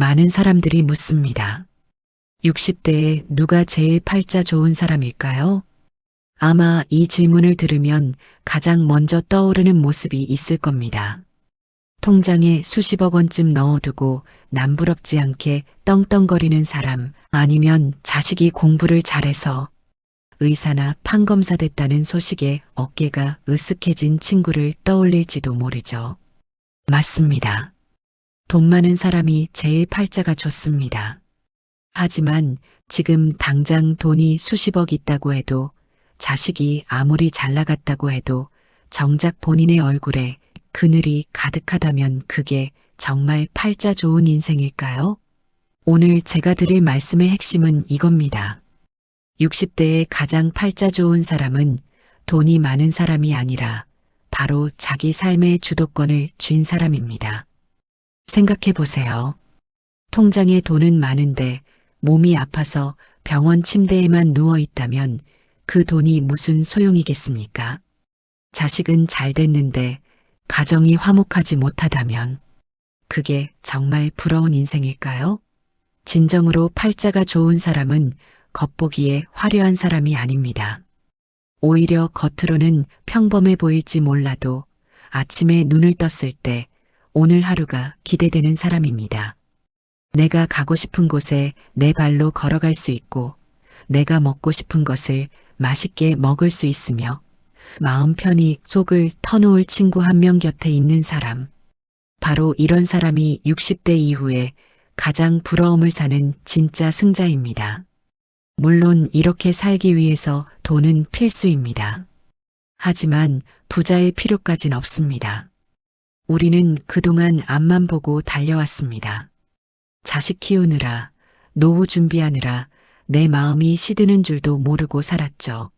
많은 사람들이 묻습니다. 60대에 누가 제일 팔자 좋은 사람일까요? 아마 이 질문을 들으면 가장 먼저 떠오르는 모습이 있을 겁니다. 통장에 수십억 원쯤 넣어두고 남부럽지 않게 떵떵거리는 사람 아니면 자식이 공부를 잘해서 의사나 판검사 됐다는 소식에 어깨가 으쓱해진 친구를 떠올릴지도 모르죠. 맞습니다. 돈 많은 사람이 제일 팔자가 좋습니다. 하지만 지금 당장 돈이 수십억 있다고 해도 자식이 아무리 잘 나갔다고 해도 정작 본인의 얼굴에 그늘이 가득하다면 그게 정말 팔자 좋은 인생일까요? 오늘 제가 드릴 말씀의 핵심은 이겁니다. 60대에 가장 팔자 좋은 사람은 돈이 많은 사람이 아니라 바로 자기 삶의 주도권을 쥔 사람입니다. 생각해 보세요. 통장에 돈은 많은데 몸이 아파서 병원 침대에만 누워 있다면 그 돈이 무슨 소용이겠습니까? 자식은 잘 됐는데 가정이 화목하지 못하다면 그게 정말 부러운 인생일까요? 진정으로 팔자가 좋은 사람은 겉보기에 화려한 사람이 아닙니다. 오히려 겉으로는 평범해 보일지 몰라도 아침에 눈을 떴을 때 오늘 하루가 기대되는 사람입니다. 내가 가고 싶은 곳에 내 발로 걸어갈 수 있고 내가 먹고 싶은 것을 맛있게 먹을 수 있으며 마음 편히 속을 터놓을 친구 한 명 곁에 있는 사람. 바로 이런 사람이 60대 이후에 가장 부러움을 사는 진짜 승자입니다. 물론 이렇게 살기 위해서 돈은 필수입니다. 하지만 부자의 필요까진 없습니다. 우리는 그동안 앞만 보고 달려왔습니다. 자식 키우느라, 노후 준비하느라 내 마음이 시드는 줄도 모르고 살았죠.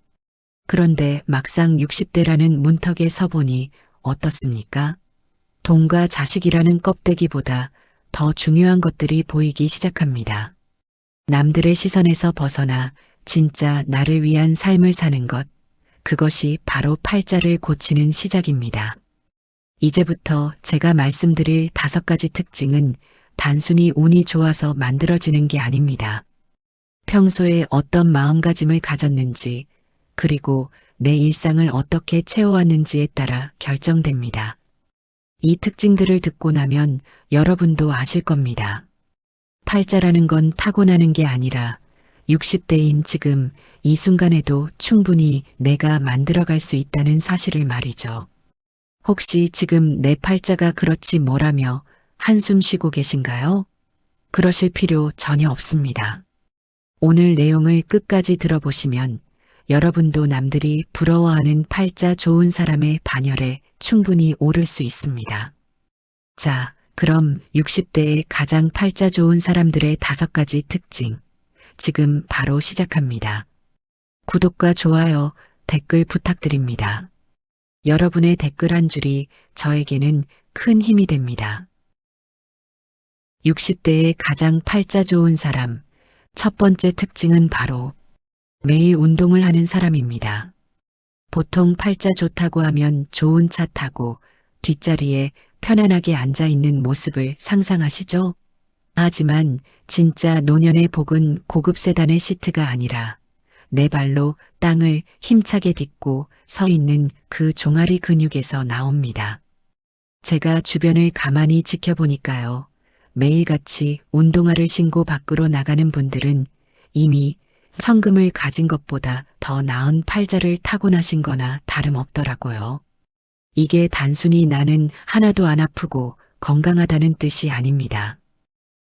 그런데 막상 60대라는 문턱에 서보니 어떻습니까? 돈과 자식이라는 껍데기보다 더 중요한 것들이 보이기 시작합니다. 남들의 시선에서 벗어나 진짜 나를 위한 삶을 사는 것, 그것이 바로 팔자를 고치는 시작입니다. 이제부터 제가 말씀드릴 다섯 가지 특징은 단순히 운이 좋아서 만들어지는 게 아닙니다. 평소에 어떤 마음가짐을 가졌는지, 그리고 내 일상을 어떻게 채워왔는지에 따라 결정됩니다. 이 특징들을 듣고 나면 여러분도 아실 겁니다. 팔자라는 건 타고나는 게 아니라 60대인 지금 이 순간에도 충분히 내가 만들어갈 수 있다는 사실을 말이죠. 혹시 지금 내 팔자가 그렇지 뭐라며 한숨 쉬고 계신가요? 그러실 필요 전혀 없습니다. 오늘 내용을 끝까지 들어보시면 여러분도 남들이 부러워하는 팔자 좋은 사람의 반열에 충분히 오를 수 있습니다. 자, 그럼 60대의 가장 팔자 좋은 사람들의 다섯 가지 특징. 지금 바로 시작합니다. 구독과 좋아요, 댓글 부탁드립니다. 여러분의 댓글 한 줄이 저에게는 큰 힘이 됩니다. 60대의 가장 팔자 좋은 사람. 첫 번째 특징은 바로 매일 운동을 하는 사람입니다. 보통 팔자 좋다고 하면 좋은 차 타고 뒷자리에 편안하게 앉아 있는 모습을 상상하시죠? 하지만 진짜 노년의 복은 고급 세단의 시트가 아니라 내 발로 땅을 힘차게 딛고 서 있는 그 종아리 근육에서 나옵니다. 제가 주변을 가만히 지켜보니까요. 매일같이 운동화를 신고 밖으로 나가는 분들은 이미 천금을 가진 것보다 더 나은 팔자를 타고나신 거나 다름없더라고요. 이게 단순히 나는 하나도 안 아프고 건강하다는 뜻이 아닙니다.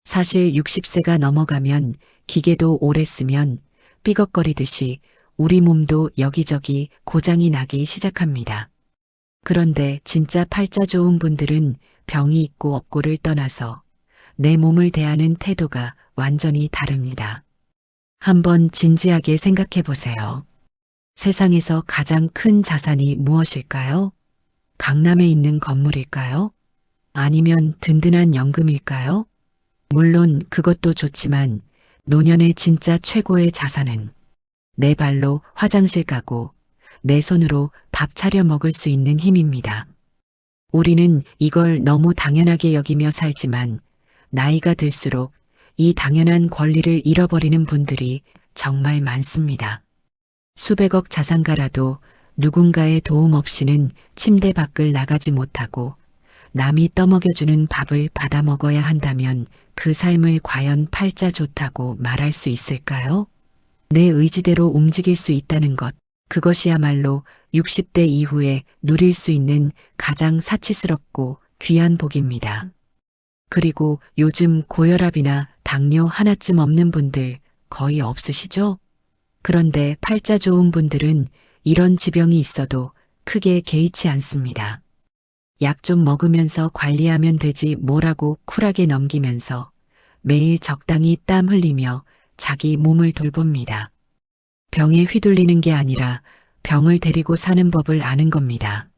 사실 60세가 넘어가면 기계도 오래 쓰면 삐걱거리듯이 우리 몸도 여기저기 고장이 나기 시작합니다. 그런데 진짜 팔자 좋은 분들은 병이 있고 없고를 떠나서 내 몸을 대하는 태도가 완전히 다릅니다. 한번 진지하게 생각해 보세요. 세상에서 가장 큰 자산이 무엇일까요? 강남에 있는 건물일까요? 아니면 든든한 연금일까요? 물론 그것도 좋지만 노년의 진짜 최고의 자산은 내 발로 화장실 가고 내 손으로 밥 차려 먹을 수 있는 힘입니다. 우리는 이걸 너무 당연하게 여기며 살지만 나이가 들수록 이 당연한 권리를 잃어버리는 분들이 정말 많습니다. 수백억 자산가라도 누군가의 도움 없이는 침대 밖을 나가지 못하고 남이 떠먹여주는 밥을 받아 먹어야 한다면 그 삶을 과연 팔자 좋다고 말할 수 있을까요? 내 의지대로 움직일 수 있다는 것, 그것이야말로 60대 이후에 누릴 수 있는 가장 사치스럽고 귀한 복입니다. 그리고 요즘 고혈압이나 당뇨 하나쯤 없는 분들 거의 없으시죠? 그런데 팔자 좋은 분들은 이런 지병이 있어도 크게 개의치 않습니다. 약 좀 먹으면서 관리하면 되지 뭐라고 쿨하게 넘기면서 매일 적당히 땀 흘리며 자기 몸을 돌봅니다. 병에 휘둘리는 게 아니라 병을 데리고 사는 법을 아는 겁니다.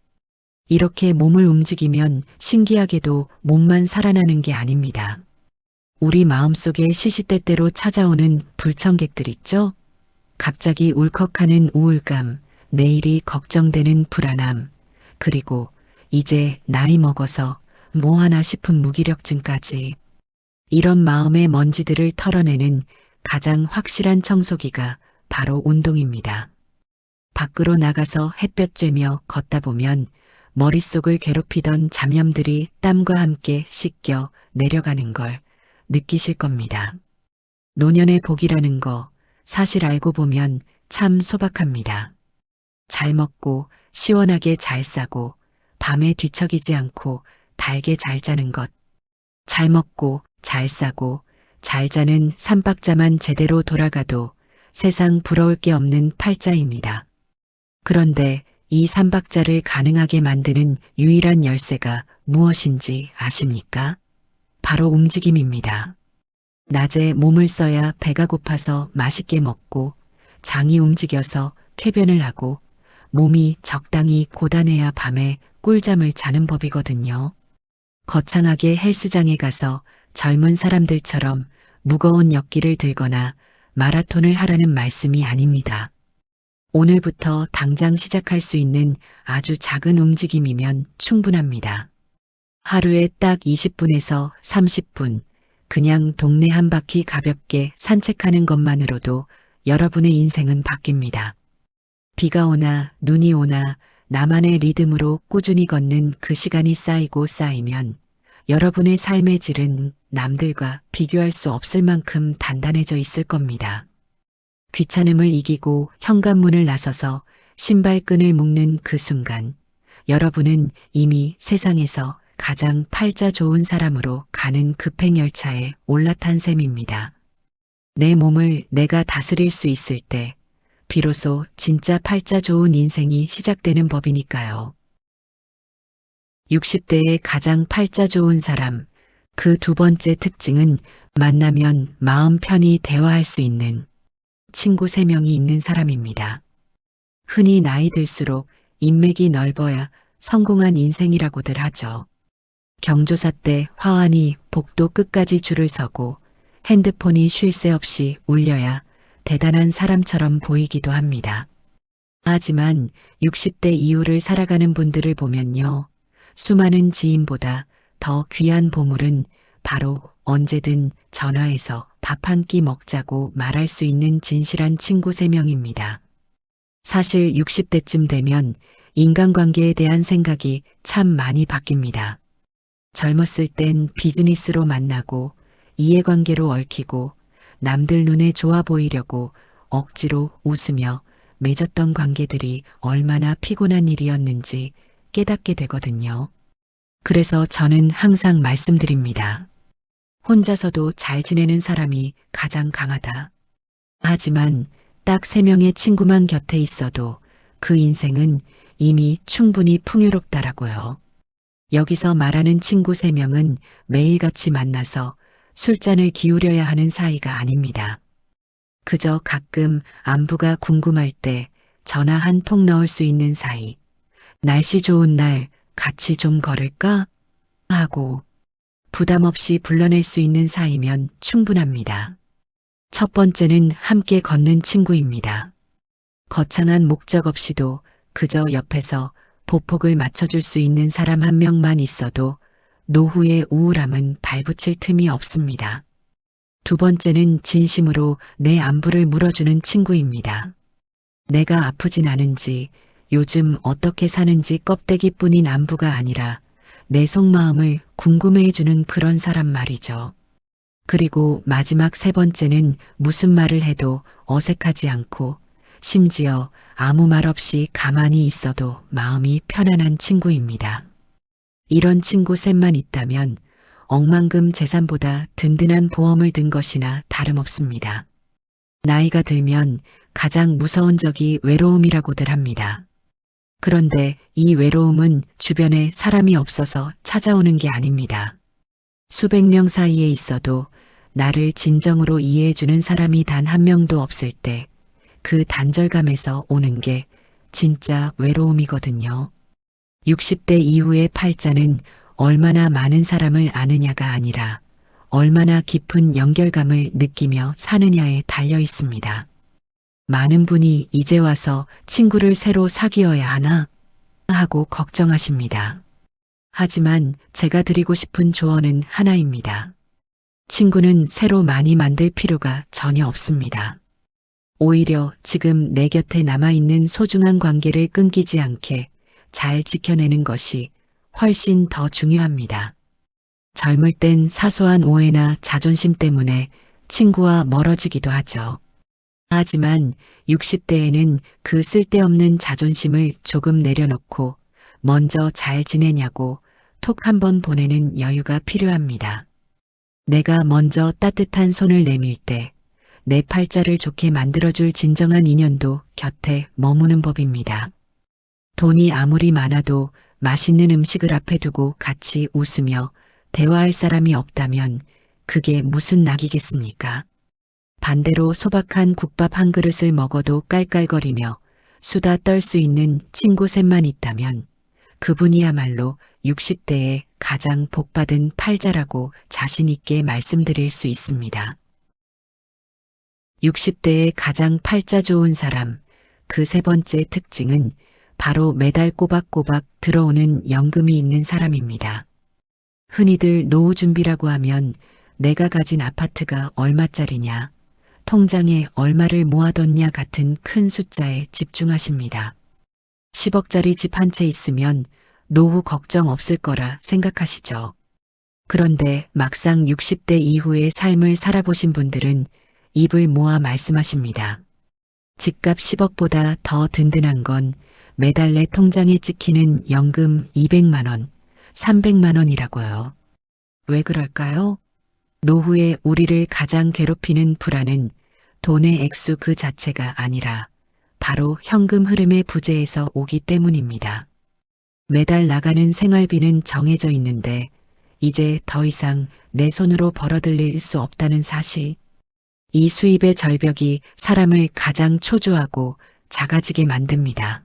이렇게 몸을 움직이면 신기하게도 몸만 살아나는 게 아닙니다. 우리 마음속에 시시때때로 찾아오는 불청객들 있죠? 갑자기 울컥하는 우울감, 내일이 걱정되는 불안함, 그리고 이제 나이 먹어서 뭐 하나 싶은 무기력증까지. 이런 마음의 먼지들을 털어내는 가장 확실한 청소기가 바로 운동입니다. 밖으로 나가서 햇볕 쬐며 걷다 보면 머릿속을 괴롭히던 잡념들이 땀과 함께 씻겨 내려가는 걸 느끼실 겁니다. 노년의 복이라는 거 사실 알고 보면 참 소박합니다. 잘 먹고 시원하게 잘 싸고 밤에 뒤척이지 않고 달게 잘 자는 것. 잘 먹고 잘 싸고 잘 자는 삼박자만 제대로 돌아가도 세상 부러울 게 없는 팔자입니다. 그런데 이 삼박자를 가능하게 만드는 유일한 열쇠가 무엇인지 아십니까? 바로 움직임입니다. 낮에 몸을 써야 배가 고파서 맛있게 먹고 장이 움직여서 쾌변을 하고 몸이 적당히 고단해야 밤에 꿀잠을 자는 법이거든요. 거창하게 헬스장에 가서 젊은 사람들처럼 무거운 역기를 들거나 마라톤을 하라는 말씀이 아닙니다. 오늘부터 당장 시작할 수 있는 아주 작은 움직임이면 충분합니다. 하루에 딱 20분에서 30분, 그냥 동네 한 바퀴 가볍게 산책하는 것만으로도 여러분의 인생은 바뀝니다. 비가 오나 눈이 오나 나만의 리듬으로 꾸준히 걷는 그 시간이 쌓이고 쌓이면 여러분의 삶의 질은 남들과 비교할 수 없을 만큼 단단해져 있을 겁니다. 귀찮음을 이기고 현관문을 나서서 신발끈을 묶는 그 순간 여러분은 이미 세상에서 가장 팔자 좋은 사람으로 가는 급행열차에 올라탄 셈입니다. 내 몸을 내가 다스릴 수 있을 때 비로소 진짜 팔자 좋은 인생이 시작되는 법이니까요. 60대의 가장 팔자 좋은 사람, 그 두 번째 특징은 만나면 마음 편히 대화할 수 있는 친구 세 명이 있는 사람입니다. 흔히 나이 들수록 인맥이 넓어야 성공한 인생이라고들 하죠. 경조사 때 화환이 복도 끝까지 줄을 서고 핸드폰이 쉴 새 없이 울려야 대단한 사람처럼 보이기도 합니다. 하지만 60대 이후를 살아가는 분들을 보면요. 수많은 지인보다 더 귀한 보물은 바로 언제든 전화해서 밥 한 끼 먹자고 말할 수 있는 진실한 친구 세명입니다 사실 60대쯤 되면 인간관계에 대한 생각이 참 많이 바뀝니다. 젊었을 땐 비즈니스로 만나고 이해관계로 얽히고 남들 눈에 좋아 보이려고 억지로 웃으며 맺었던 관계들이 얼마나 피곤한 일이었는지 깨닫게 되거든요. 그래서 저는 항상 말씀드립니다. 혼자서도 잘 지내는 사람이 가장 강하다. 하지만 딱 세 명의 친구만 곁에 있어도 그 인생은 이미 충분히 풍요롭다라고요. 여기서 말하는 친구 세 명은 매일같이 만나서 술잔을 기울여야 하는 사이가 아닙니다. 그저 가끔 안부가 궁금할 때 전화 한 통 넣을 수 있는 사이. 날씨 좋은 날 같이 좀 걸을까? 하고 부담 없이 불러낼 수 있는 사이면 충분합니다. 첫 번째는 함께 걷는 친구입니다. 거창한 목적 없이도 그저 옆에서 보폭을 맞춰줄 수 있는 사람 한 명만 있어도 노후의 우울함은 발붙일 틈이 없습니다. 두 번째는 진심으로 내 안부를 물어주는 친구입니다. 내가 아프진 않은지, 요즘 어떻게 사는지 껍데기뿐인 안부가 아니라 내 속마음을 궁금해해주는 그런 사람 말이죠. 그리고 마지막 세 번째는 무슨 말을 해도 어색하지 않고 심지어 아무 말 없이 가만히 있어도 마음이 편안한 친구입니다. 이런 친구 셋만 있다면 억만금 재산보다 든든한 보험을 든 것이나 다름없습니다. 나이가 들면 가장 무서운 적이 외로움이라고들 합니다. 그런데 이 외로움은 주변에 사람이 없어서 찾아오는 게 아닙니다. 수백 명 사이에 있어도 나를 진정으로 이해해주는 사람이 단 한 명도 없을 때 그 단절감에서 오는 게 진짜 외로움이거든요. 60대 이후의 팔자는 얼마나 많은 사람을 아느냐가 아니라 얼마나 깊은 연결감을 느끼며 사느냐에 달려 있습니다. 많은 분이 이제 와서 친구를 새로 사귀어야 하나 하고 걱정하십니다. 하지만 제가 드리고 싶은 조언은 하나입니다. 친구는 새로 많이 만들 필요가 전혀 없습니다. 오히려 지금 내 곁에 남아있는 소중한 관계를 끊기지 않게 잘 지켜내는 것이 훨씬 더 중요합니다. 젊을 땐 사소한 오해나 자존심 때문에 친구와 멀어지기도 하죠. 하지만 60대에는 그 쓸데없는 자존심을 조금 내려놓고 먼저 잘 지내냐고 톡 한 번 보내는 여유가 필요합니다. 내가 먼저 따뜻한 손을 내밀 때 내 팔자를 좋게 만들어줄 진정한 인연도 곁에 머무는 법입니다. 돈이 아무리 많아도 맛있는 음식을 앞에 두고 같이 웃으며 대화할 사람이 없다면 그게 무슨 낙이겠습니까? 반대로 소박한 국밥 한 그릇을 먹어도 깔깔거리며 수다 떨 수 있는 친구 셋만 있다면 그분이야말로 60대에 가장 복받은 팔자라고 자신있게 말씀드릴 수 있습니다. 60대에 가장 팔자 좋은 사람, 그 세 번째 특징은 바로 매달 꼬박꼬박 들어오는 연금이 있는 사람입니다. 흔히들 노후 준비라고 하면 내가 가진 아파트가 얼마짜리냐, 통장에 얼마를 모아뒀냐 같은 큰 숫자에 집중하십니다. 10억짜리 집 한 채 있으면 노후 걱정 없을 거라 생각하시죠. 그런데 막상 60대 이후의 삶을 살아보신 분들은 입을 모아 말씀하십니다. 집값 10억보다 더 든든한 건 매달 내 통장에 찍히는 연금 200만원, 300만원이라고요. 왜 그럴까요? 노후에 우리를 가장 괴롭히는 불안은 돈의 액수 그 자체가 아니라 바로 현금 흐름의 부재에서 오기 때문입니다. 매달 나가는 생활비는 정해져 있는데 이제 더 이상 내 손으로 벌어들일 수 없다는 사실. 이 수입의 절벽이 사람을 가장 초조하고 작아지게 만듭니다.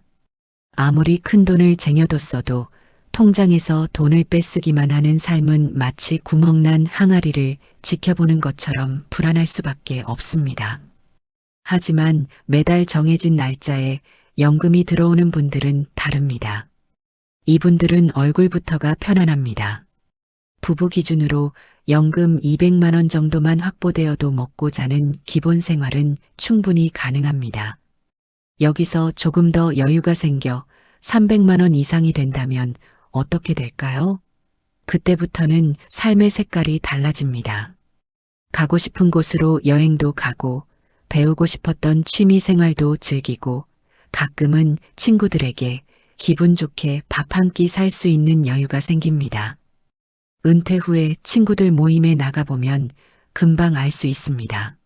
아무리 큰 돈을 쟁여뒀어도 통장에서 돈을 뺏쓰기만 하는 삶은 마치 구멍난 항아리를 지켜보는 것처럼 불안할 수밖에 없습니다. 하지만 매달 정해진 날짜에 연금이 들어오는 분들은 다릅니다. 이분들은 얼굴부터가 편안합니다. 부부 기준으로 연금 200만 원 정도만 확보되어도 먹고 자는 기본 생활은 충분히 가능합니다. 여기서 조금 더 여유가 생겨 300만 원 이상이 된다면 어떻게 될까요? 그때부터는 삶의 색깔이 달라집니다. 가고 싶은 곳으로 여행도 가고 배우고 싶었던 취미 생활도 즐기고 가끔은 친구들에게 기분 좋게 밥 한 끼 살 수 있는 여유가 생깁니다. 은퇴 후에 친구들 모임에 나가보면 금방 알 수 있습니다.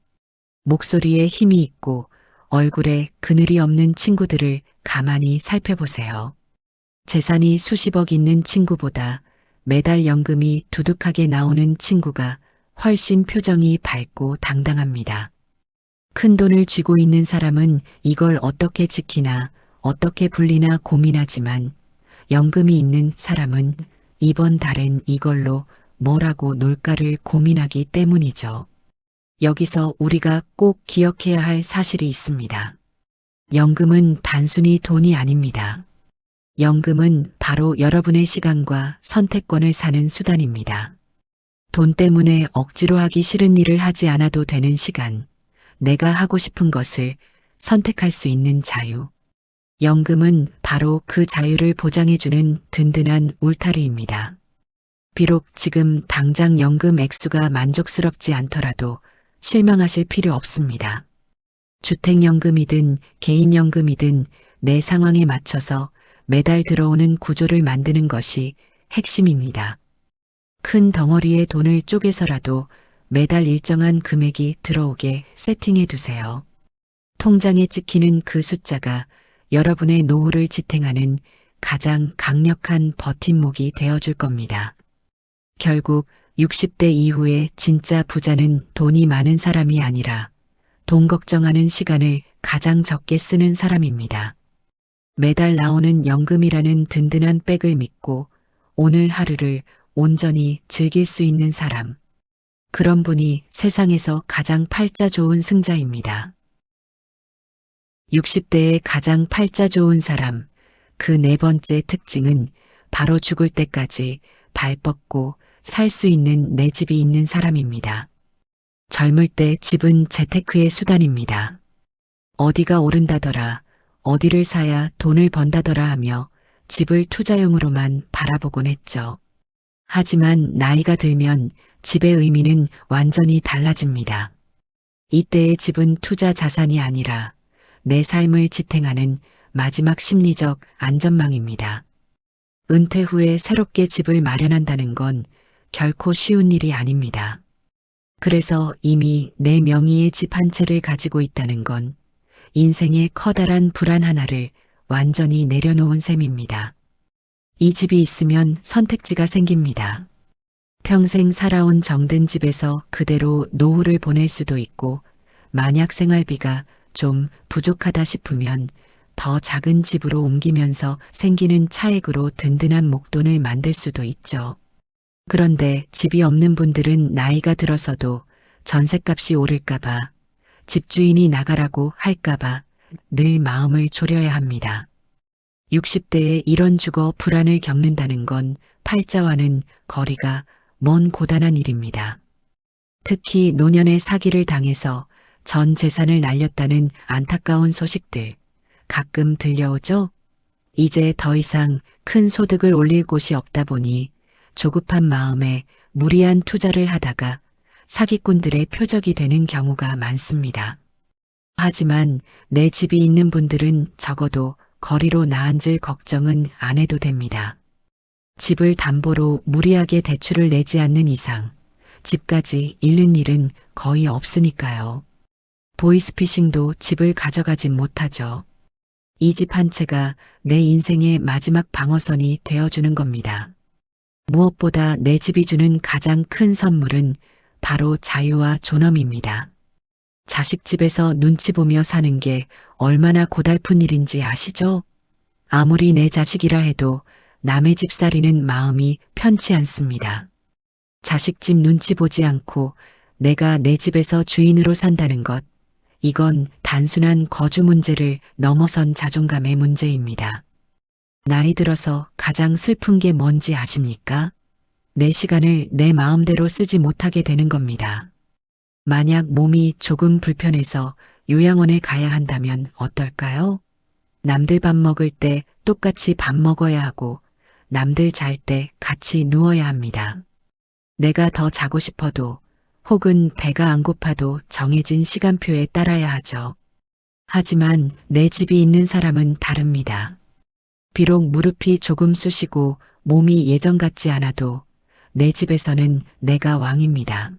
목소리에 힘이 있고 얼굴에 그늘이 없는 친구들을 가만히 살펴보세요. 재산이 수십억 있는 친구보다 매달 연금이 두둑하게 나오는 친구가 훨씬 표정이 밝고 당당합니다. 큰 돈을 쥐고 있는 사람은 이걸 어떻게 지키나 어떻게 불리나 고민하지만 연금이 있는 사람은 이번 달엔 이걸로 뭐라고 놀까를 고민하기 때문이죠. 여기서 우리가 꼭 기억해야 할 사실이 있습니다. 연금은 단순히 돈이 아닙니다. 연금은 바로 여러분의 시간과 선택권을 사는 수단입니다. 돈 때문에 억지로 하기 싫은 일을 하지 않아도 되는 시간, 내가 하고 싶은 것을 선택할 수 있는 자유. 연금은 바로 그 자유를 보장해주는 든든한 울타리입니다. 비록 지금 당장 연금 액수가 만족스럽지 않더라도 실망하실 필요 없습니다. 주택연금이든 개인연금이든 내 상황에 맞춰서 매달 들어오는 구조를 만드는 것이 핵심입니다. 큰 덩어리의 돈을 쪼개서라도 매달 일정한 금액이 들어오게 세팅해 두세요. 통장에 찍히는 그 숫자가 여러분의 노후를 지탱하는 가장 강력한 버팀목이 되어줄 겁니다. 결국 60대 이후에 진짜 부자는 돈이 많은 사람이 아니라 돈 걱정하는 시간을 가장 적게 쓰는 사람입니다. 매달 나오는 연금이라는 든든한 백을 믿고 오늘 하루를 온전히 즐길 수 있는 사람. 그런 분이 세상에서 가장 팔자 좋은 승자입니다. 60대의 가장 팔자 좋은 사람, 그 네 번째 특징은 바로 죽을 때까지 발 뻗고 살 수 있는 내 집이 있는 사람입니다. 젊을 때 집은 재테크의 수단입니다. 어디가 오른다더라, 어디를 사야 돈을 번다더라 하며 집을 투자용으로만 바라보곤 했죠. 하지만 나이가 들면 집의 의미는 완전히 달라집니다. 이때의 집은 투자 자산이 아니라 내 삶을 지탱하는 마지막 심리적 안전망입니다. 은퇴 후에 새롭게 집을 마련한다는 건 결코 쉬운 일이 아닙니다. 그래서 이미 내 명의의 집 한 채를 가지고 있다는 건 인생의 커다란 불안 하나를 완전히 내려놓은 셈입니다. 이 집이 있으면 선택지가 생깁니다. 평생 살아온 정든 집에서 그대로 노후를 보낼 수도 있고, 만약 생활비가 좀 부족하다 싶으면 더 작은 집으로 옮기면서 생기는 차액으로 든든한 목돈을 만들 수도 있죠. 그런데 집이 없는 분들은 나이가 들어서도 전셋값이 오를까봐, 집주인이 나가라고 할까봐 늘 마음을 졸여야 합니다. 60대에 이런 주거 불안을 겪는다는 건 팔자와는 거리가 먼 고단한 일입니다. 특히 노년의 사기를 당해서 전 재산을 날렸다는 안타까운 소식들 가끔 들려오죠? 이제 더 이상 큰 소득을 올릴 곳이 없다 보니 조급한 마음에 무리한 투자를 하다가 사기꾼들의 표적이 되는 경우가 많습니다. 하지만 내 집이 있는 분들은 적어도 거리로 나앉을 걱정은 안 해도 됩니다. 집을 담보로 무리하게 대출을 내지 않는 이상 집까지 잃는 일은 거의 없으니까요. 보이스피싱도 집을 가져가진 못하죠. 이 집 한 채가 내 인생의 마지막 방어선이 되어주는 겁니다. 무엇보다 내 집이 주는 가장 큰 선물은 바로 자유와 존엄입니다. 자식 집에서 눈치 보며 사는 게 얼마나 고달픈 일인지 아시죠? 아무리 내 자식이라 해도 남의 집 살이는 마음이 편치 않습니다. 자식 집 눈치 보지 않고 내가 내 집에서 주인으로 산다는 것, 이건 단순한 거주 문제를 넘어선 자존감의 문제입니다. 나이 들어서 가장 슬픈 게 뭔지 아십니까? 내 시간을 내 마음대로 쓰지 못하게 되는 겁니다. 만약 몸이 조금 불편해서 요양원에 가야 한다면 어떨까요? 남들 밥 먹을 때 똑같이 밥 먹어야 하고 남들 잘 때 같이 누워야 합니다. 내가 더 자고 싶어도 혹은 배가 안 고파도 정해진 시간표에 따라야 하죠. 하지만 내 집이 있는 사람은 다릅니다. 비록 무릎이 조금 쑤시고 몸이 예전 같지 않아도 내 집에서는 내가 왕입니다.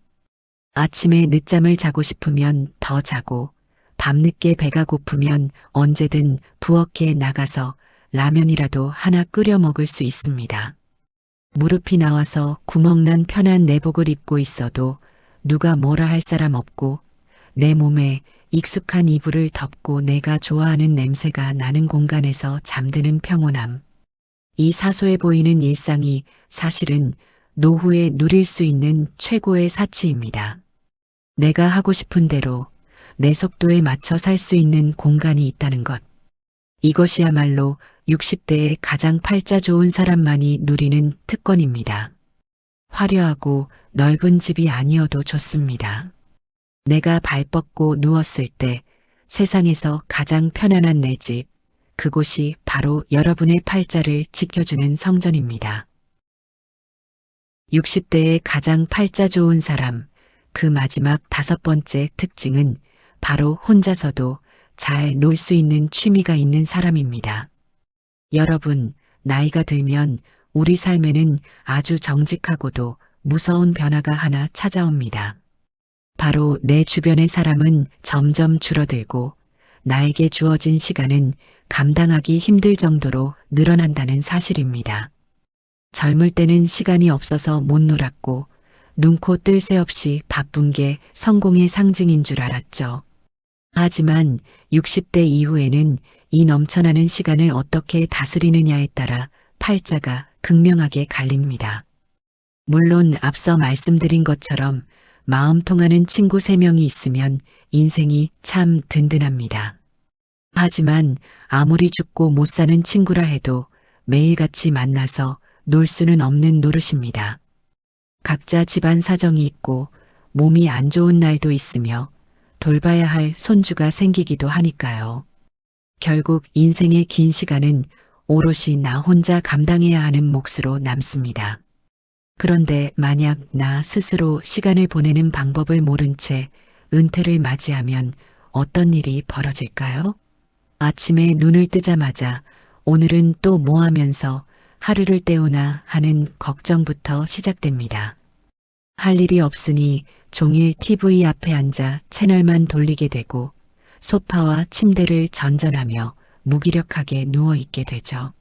아침에 늦잠을 자고 싶으면 더 자고 밤늦게 배가 고프면 언제든 부엌에 나가서 라면이라도 하나 끓여 먹을 수 있습니다. 무릎이 나와서 구멍난 편한 내복을 입고 있어도 누가 뭐라 할 사람 없고 내 몸에 익숙한 이불을 덮고 내가 좋아하는 냄새가 나는 공간에서 잠드는 평온함. 이 사소해 보이는 일상이 사실은 노후에 누릴 수 있는 최고의 사치입니다. 내가 하고 싶은 대로 내 속도에 맞춰 살 수 있는 공간이 있다는 것. 이것이야말로 60대에 가장 팔자 좋은 사람만이 누리는 특권입니다. 화려하고 넓은 집이 아니어도 좋습니다. 내가 발 뻗고 누웠을 때 세상에서 가장 편안한 내 집, 그곳이 바로 여러분의 팔자를 지켜주는 성전입니다. 60대에 가장 팔자 좋은 사람, 그 마지막 다섯 번째 특징은 바로 혼자서도 잘 놀 수 있는 취미가 있는 사람입니다. 여러분, 나이가 들면 우리 삶에는 아주 정직하고도 무서운 변화가 하나 찾아옵니다. 바로 내 주변의 사람은 점점 줄어들고 나에게 주어진 시간은 감당하기 힘들 정도로 늘어난다는 사실입니다. 젊을 때는 시간이 없어서 못 놀았고 눈코 뜰 새 없이 바쁜 게 성공의 상징인 줄 알았죠. 하지만 60대 이후에는 이 넘쳐나는 시간을 어떻게 다스리느냐에 따라 팔자가 극명하게 갈립니다. 물론 앞서 말씀드린 것처럼 마음 통하는 친구 3명이 있으면 인생이 참 든든합니다. 하지만 아무리 죽고 못 사는 친구라 해도 매일같이 만나서 놀 수는 없는 노릇입니다. 각자 집안 사정이 있고 몸이 안 좋은 날도 있으며 돌봐야 할 손주가 생기기도 하니까요. 결국 인생의 긴 시간은 오롯이 나 혼자 감당해야 하는 몫으로 남습니다. 그런데 만약 나 스스로 시간을 보내는 방법을 모른 채 은퇴를 맞이하면 어떤 일이 벌어질까요? 아침에 눈을 뜨자마자 오늘은 또 뭐 하면서 하루를 때우나 하는 걱정부터 시작됩니다. 할 일이 없으니 종일 TV 앞에 앉아 채널만 돌리게 되고 소파와 침대를 전전하며 무기력하게 누워있게 되죠.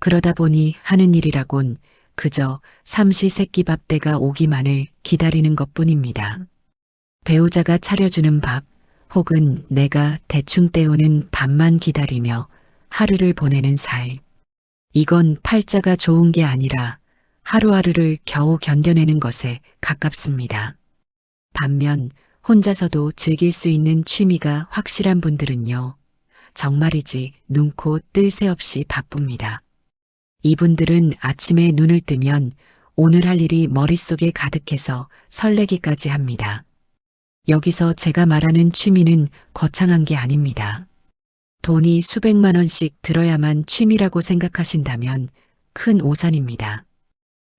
그러다 보니 하는 일이라곤 그저 삼시세끼밥 때가 오기만을 기다리는 것 뿐입니다. 배우자가 차려주는 밥 혹은 내가 대충 때우는 밥만 기다리며 하루를 보내는 살. 이건 팔자가 좋은 게 아니라 하루하루를 겨우 견뎌내는 것에 가깝습니다. 반면 혼자서도 즐길 수 있는 취미가 확실한 분들은요. 정말이지 눈코 뜰 새 없이 바쁩니다. 이분들은 아침에 눈을 뜨면 오늘 할 일이 머릿속에 가득해서 설레기까지 합니다. 여기서 제가 말하는 취미는 거창한 게 아닙니다. 돈이 수백만 원씩 들어야만 취미라고 생각하신다면 큰 오산입니다.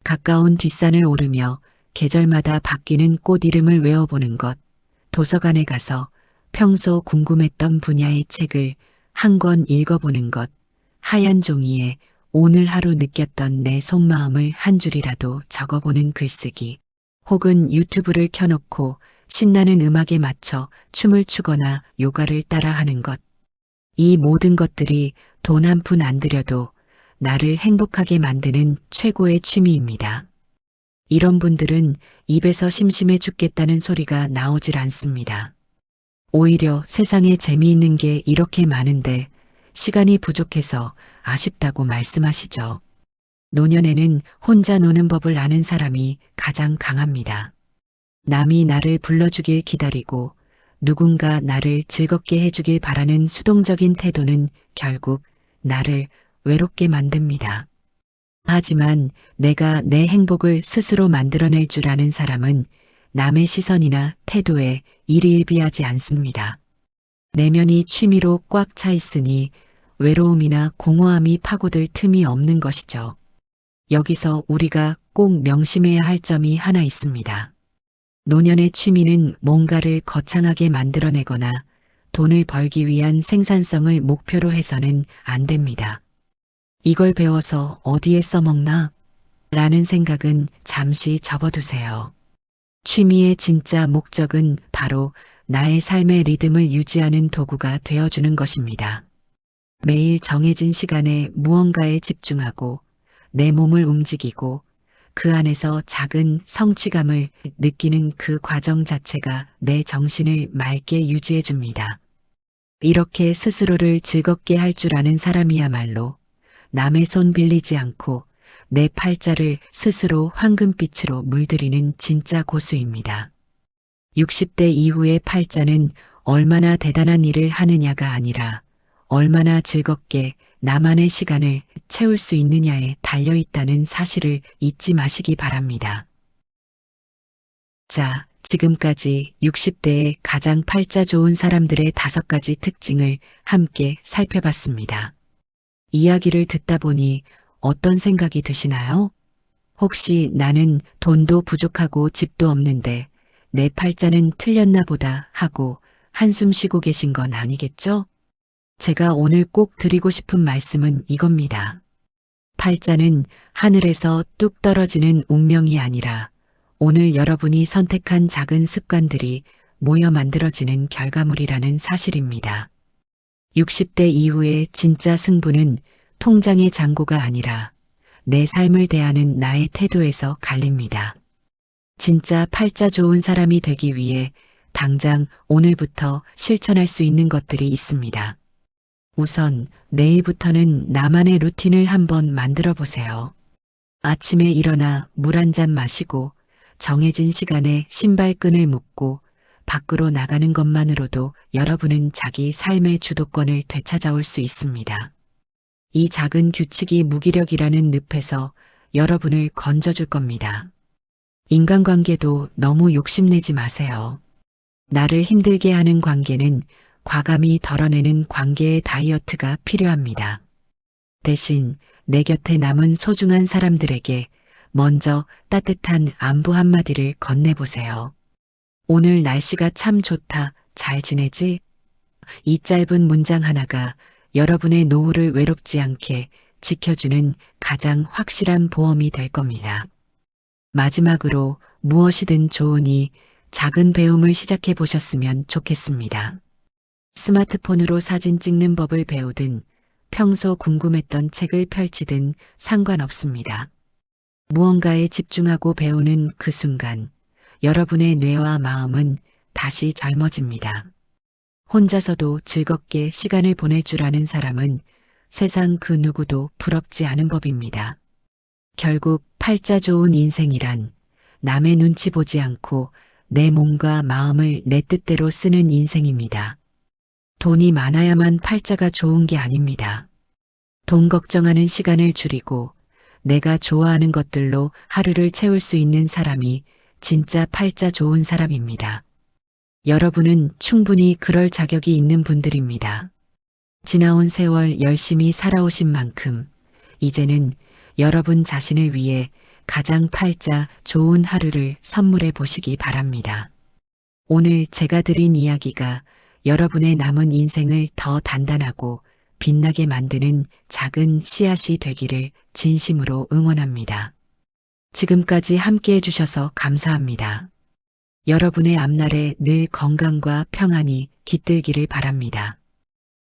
가까운 뒷산을 오르며 계절마다 바뀌는 꽃 이름을 외워보는 것, 도서관에 가서 평소 궁금했던 분야의 책을 한 권 읽어보는 것, 하얀 종이에 오늘 하루 느꼈던 내 속마음을 한 줄이라도 적어보는 글쓰기, 혹은 유튜브를 켜놓고 신나는 음악에 맞춰 춤을 추거나 요가를 따라하는 것. 이 모든 것들이 돈 한 푼 안 들여도 나를 행복하게 만드는 최고의 취미입니다. 이런 분들은 입에서 심심해 죽겠다는 소리가 나오질 않습니다. 오히려 세상에 재미있는 게 이렇게 많은데 시간이 부족해서 아쉽다고 말씀하시죠. 노년에는 혼자 노는 법을 아는 사람이 가장 강합니다. 남이 나를 불러주길 기다리고 누군가 나를 즐겁게 해주길 바라는 수동적인 태도는 결국 나를 외롭게 만듭니다. 하지만 내가 내 행복을 스스로 만들어낼 줄 아는 사람은 남의 시선이나 태도에 일일비하지 않습니다. 내면이 취미로 꽉 차 있으니 외로움이나 공허함이 파고들 틈이 없는 것이죠. 여기서 우리가 꼭 명심해야 할 점이 하나 있습니다. 노년의 취미는 뭔가를 거창하게 만들어내거나 돈을 벌기 위한 생산성을 목표로 해서는 안 됩니다. 이걸 배워서 어디에 써먹나? 라는 생각은 잠시 접어두세요. 취미의 진짜 목적은 바로 나의 삶의 리듬을 유지하는 도구가 되어주는 것입니다. 매일 정해진 시간에 무언가에 집중하고 내 몸을 움직이고 그 안에서 작은 성취감을 느끼는 그 과정 자체가 내 정신을 맑게 유지해 줍니다. 이렇게 스스로를 즐겁게 할 줄 아는 사람이야말로 남의 손 빌리지 않고 내 팔자를 스스로 황금빛으로 물들이는 진짜 고수입니다. 60대 이후의 팔자는 얼마나 대단한 일을 하느냐가 아니라 얼마나 즐겁게 나만의 시간을 채울 수 있느냐에 달려 있다는 사실을 잊지 마시기 바랍니다. 자, 지금까지 60대의 가장 팔자 좋은 사람들의 다섯 가지 특징을 함께 살펴봤습니다. 이야기를 듣다 보니 어떤 생각이 드시나요? 혹시 나는 돈도 부족하고 집도 없는데 내 팔자는 틀렸나 보다 하고 한숨 쉬고 계신 건 아니겠죠? 제가 오늘 꼭 드리고 싶은 말씀은 이겁니다. 팔자는 하늘에서 뚝 떨어지는 운명이 아니라 오늘 여러분이 선택한 작은 습관들이 모여 만들어지는 결과물이라는 사실입니다. 60대 이후의 진짜 승부는 통장의 잔고가 아니라 내 삶을 대하는 나의 태도에서 갈립니다. 진짜 팔자 좋은 사람이 되기 위해 당장 오늘부터 실천할 수 있는 것들이 있습니다. 우선 내일부터는 나만의 루틴을 한번 만들어 보세요. 아침에 일어나 물 한 잔 마시고 정해진 시간에 신발끈을 묶고 밖으로 나가는 것만으로도 여러분은 자기 삶의 주도권을 되찾아올 수 있습니다. 이 작은 규칙이 무기력이라는 늪에서 여러분을 건져줄 겁니다. 인간관계도 너무 욕심내지 마세요. 나를 힘들게 하는 관계는 과감히 덜어내는 관계의 다이어트가 필요합니다. 대신 내 곁에 남은 소중한 사람들에게 먼저 따뜻한 안부 한마디를 건네보세요. 오늘 날씨가 참 좋다. 잘 지내지? 이 짧은 문장 하나가 여러분의 노후를 외롭지 않게 지켜주는 가장 확실한 보험이 될 겁니다. 마지막으로 무엇이든 좋으니 작은 배움을 시작해 보셨으면 좋겠습니다. 스마트폰으로 사진 찍는 법을 배우든 평소 궁금했던 책을 펼치든 상관없습니다. 무언가에 집중하고 배우는 그 순간 여러분의 뇌와 마음은 다시 젊어집니다. 혼자서도 즐겁게 시간을 보낼 줄 아는 사람은 세상 그 누구도 부럽지 않은 법입니다. 결국 팔자 좋은 인생이란 남의 눈치 보지 않고 내 몸과 마음을 내 뜻대로 쓰는 인생입니다. 돈이 많아야만 팔자가 좋은 게 아닙니다. 돈 걱정하는 시간을 줄이고 내가 좋아하는 것들로 하루를 채울 수 있는 사람이 진짜 팔자 좋은 사람입니다. 여러분은 충분히 그럴 자격이 있는 분들입니다. 지나온 세월 열심히 살아오신 만큼 이제는 여러분 자신을 위해 가장 팔자 좋은 하루를 선물해 보시기 바랍니다. 오늘 제가 드린 이야기가 여러분의 남은 인생을 더 단단하고 빛나게 만드는 작은 씨앗이 되기를 진심으로 응원합니다. 지금까지 함께 해주셔서 감사합니다. 여러분의 앞날에 늘 건강과 평안이 깃들기를 바랍니다.